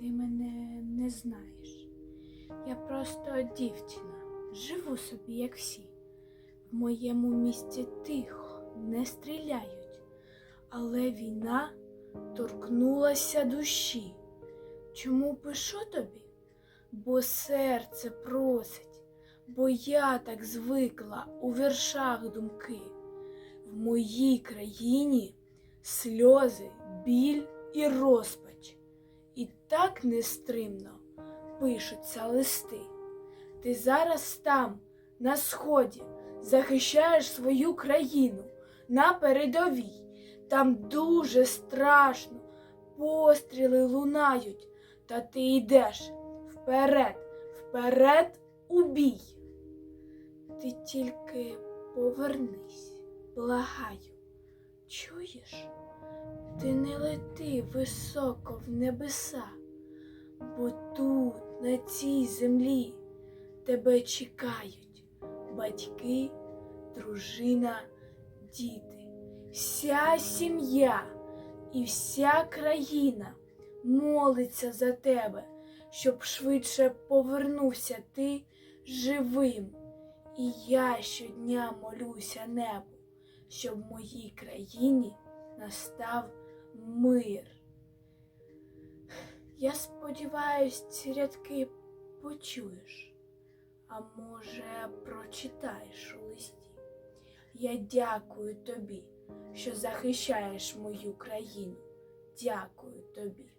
не знаєш. Я просто дівчина, живу собі, як всі. В моєму місті тихо, не стріляють, але війна торкнулася душі. Чому пишу тобі? Бо серце просить, бо я так звикла у віршах думки. В моїй країні сльози, біль і розпач. І так нестримно пишуться листи. Ти зараз там, на сході, захищаєш свою країну на передовій. Там дуже страшно, постріли лунають, та ти йдеш вперед, вперед у бій. Ти тільки повернись, благаю, чуєш? Ти не лети високо в небеса, бо тут, на цій землі, тебе чекають батьки, дружина, діти, вся сім'я і вся країна молиться за тебе, щоб швидше повернувся ти живим. І я щодня молюся небу, щоб в моїй країні настав мир. Я сподіваюсь, ці рядки почуєш, а може, прочитаєш у листі. Я дякую тобі, що захищаєш мою країну. Дякую тобі.